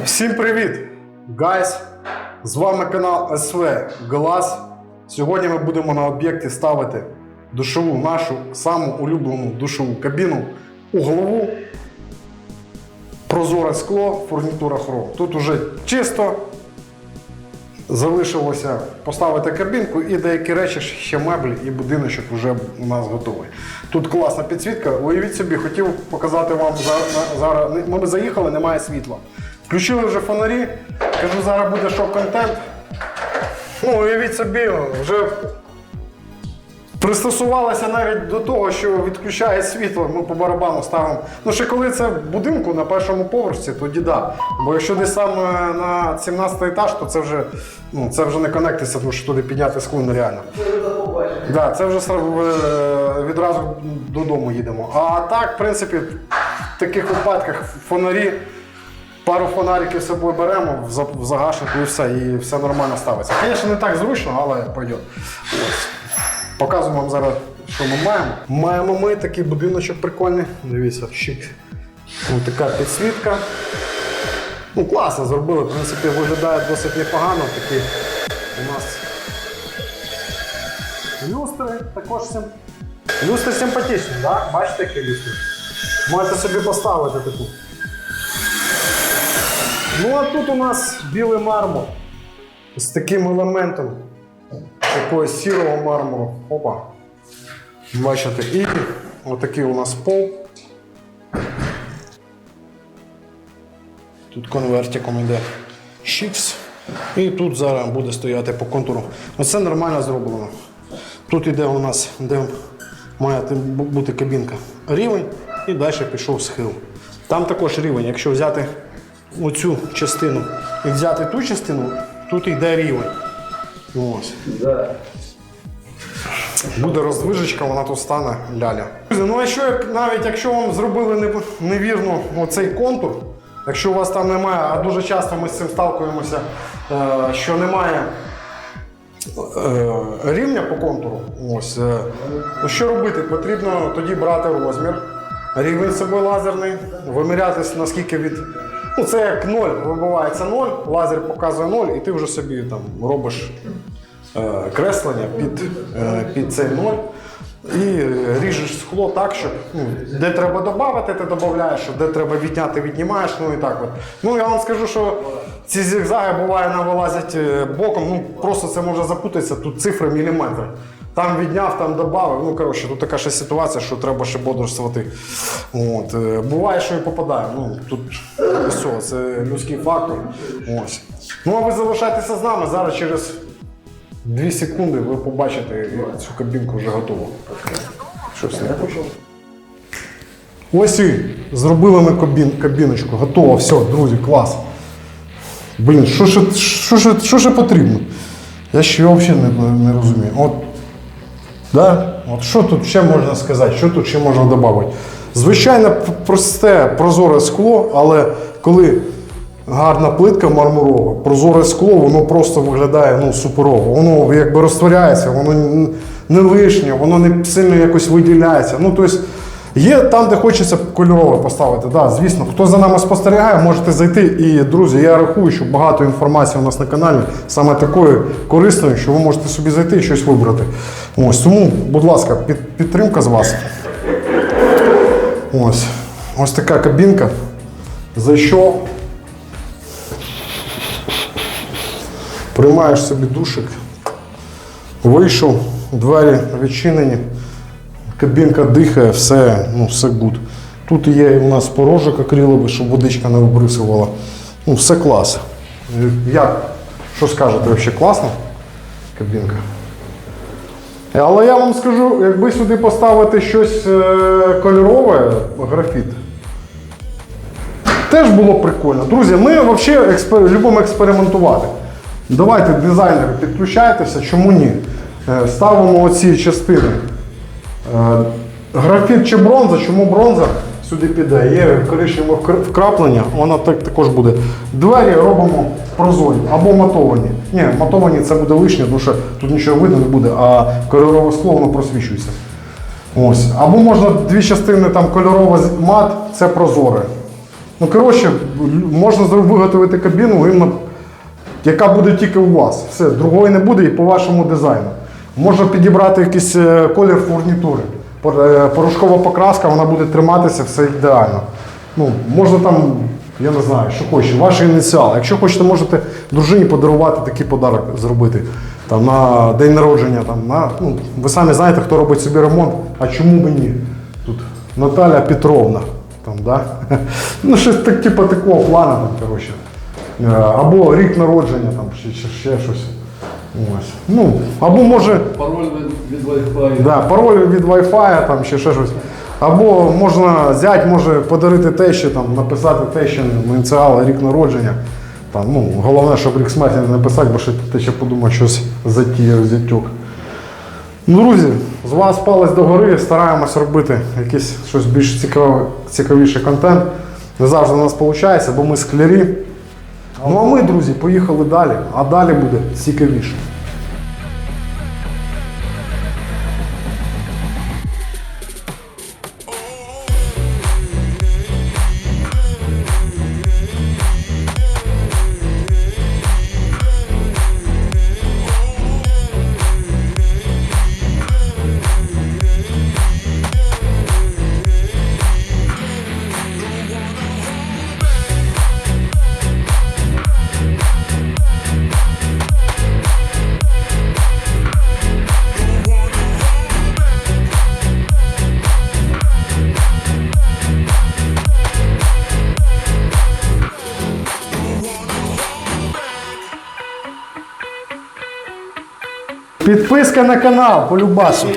Всім привіт! Гайс! З вами канал СВ Глаз. Сьогодні ми будемо на об'єкті ставити душову нашу саму улюблену душову кабіну у голову. Прозоре скло, фурнітура хром. Тут уже чисто. Залишилося поставити кабінку і деякі речі, ще меблі і будиночок вже у нас готовий. Тут класна підсвітка. Уявіть собі, хотів показати вам зараз. Ми заїхали, немає світла. Включили вже фонарі. Кажу, зараз буде шок-контент. Ну, уявіть собі, вже пристосувалися навіть до того, що відключає світло, ми по барабану ставимо. Ну, ще коли це в будинку на першому поверсі, тоді да. Бо якщо десь саме на 17 етаж, то це вже, ну, це вже не конектиться, тому що туди підняти скло нереально. Да, це вже е, відразу додому їдемо. А так, в принципі, в таких випадках фонарі, пару фонариків з собою беремо в загашнику і все, і все нормально ставиться. Звісно, не так зручно, але пойде. Ось. Показую вам зараз, що ми маємо. Маємо ми такий будиночок прикольний. Дивіться, щик. Ось така підсвітка. Ну, класно зробили, в принципі, виглядає досить непогано. Такі у нас люстри також сим... Люстри симпатичні, так? Бачите, які люстри? Можете собі поставити таку. Ну а тут у нас білий мармур з таким елементом якогось сірого мармуру. Опа. Бачите, і отакий у нас пол. Тут конвертиком йде щікс. І тут зараз буде стояти по контуру. Оце нормально зроблено. Тут іде у нас, де має бути кабінка, рівень і далі пішов схил. Там також рівень. Якщо взяти оцю частину і взяти ту частину, тут йде рівень. Ось. Буде роздвижечка, вона тут стане ляля. Ну а що навіть якщо вам зробили невірно оцей контур, якщо у вас там немає, а дуже часто ми з цим сталкуємося, е, що немає е, рівня по контуру, ось, е, що робити? Потрібно тоді брати розмір, рівень з собою лазерний, вимірятися наскільки від. Ну, це як 0, вибивається 0, лазер показує 0, і ти вже собі там робиш е, креслення під, е, під цей 0. І ріжеш скло так, щоб ну, де треба додати, ти додаєш, де треба відняти, віднімаєш. Ну і так от. Ну я вам скажу, що ці зігзаги буває на вилазять е, боком, ну просто це може запутатися, тут цифри міліметри. Там відняв, там додав. Ну, коротше, тут така ще ситуація, що треба ще бодрствувати. От. е, Буває, що і попадає. Ну, тут все, це людський фактор. Ось. Ну, а ви залишайтеся з нами. Зараз через 2 секунди ви побачите цю кабінку вже готову. Щось не почало. Ось і зробили ми кабін, кабіночку. Готово, все, друзі, клас. Блін, що ще, що, ще, що ще потрібно? Я ще взагалі не, не розумію. От, да? От що тут ще можна сказати, що тут ще можна додати? Звичайно, просте прозоре скло, але коли гарна плитка мармурова, прозоре скло, воно просто виглядає ну, суперово. Воно якби розтворяється, воно не лишнє, воно не сильно якось виділяється. Ну, тобто, Є там, де хочеться кольорове поставити. Да, звісно, хто за нами спостерігає, можете зайти. І, друзі, я рахую, що багато інформації у нас на каналі саме такої корисної, що ви можете собі зайти і щось вибрати. Ось тому, будь ласка, під, підтримка з вас. Ось. Ось така кабінка. Зайшов. Приймаєш собі душик. Вийшов, двері відчинені. Кабінка дихає, все, ну, все гуд. Тут є у нас порожок акриловий, щоб водичка не вибрисувала. Ну, все клас. Як? Що скажете, взагалі класно? Кабінка. Але я вам скажу, якби сюди поставити щось е, кольорове, графіт, теж було прикольно. Друзі, ми взагалі експер... любимо експериментувати. Давайте, дизайнери, підключайтеся, чому ні? Е, Ставимо оці частини. Е, Графіт чи бронза, чому бронза сюди піде? Є коричневе вкраплення, воно так також буде. Двері робимо прозорі або матовані. Ні, матовані це буде лишнє, тому що тут нічого видно не буде, а кольорове скло воно просвічується. Ось. Або можна дві частини там кольорове мат, це прозоре. Ну, коротше, можна виготовити кабіну, яка буде тільки у вас. Все, другої не буде і по вашому дизайну. Можна підібрати якийсь е, колір фурнітури. Е, Порошкова покраска, вона буде триматися, все ідеально. Ну, можна там, я не знаю, що хочете, ваші ініціали. Якщо хочете, можете дружині подарувати такий подарок зробити. Там, на день народження, там, на, ну, ви самі знаєте, хто робить собі ремонт, а чому б ні? Тут Наталя Петровна. Там, да? Ну, щось так, типу, такого плану, там, коротше. Е, Або рік народження, там, чи, чи ще щось. Ось. Ну, або може Пароль від, Wi-Fi. Да, пароль від Wi-Fi там чи ще щось. Або можна зять може подарити тещі, там, написати тещі ініціали, рік народження. Там, ну, головне, щоб рік смерті не написати, бо ще теща подумає щось затіяв, зятюк. Ну, друзі, з вас палець догори, стараємось робити якийсь щось більш цікаве, цікавіший контент. Не завжди у нас виходить, бо ми склярі. Ну а ми, друзі, поїхали далі, а далі буде цікавіше. Підписка на канал, полюбасу.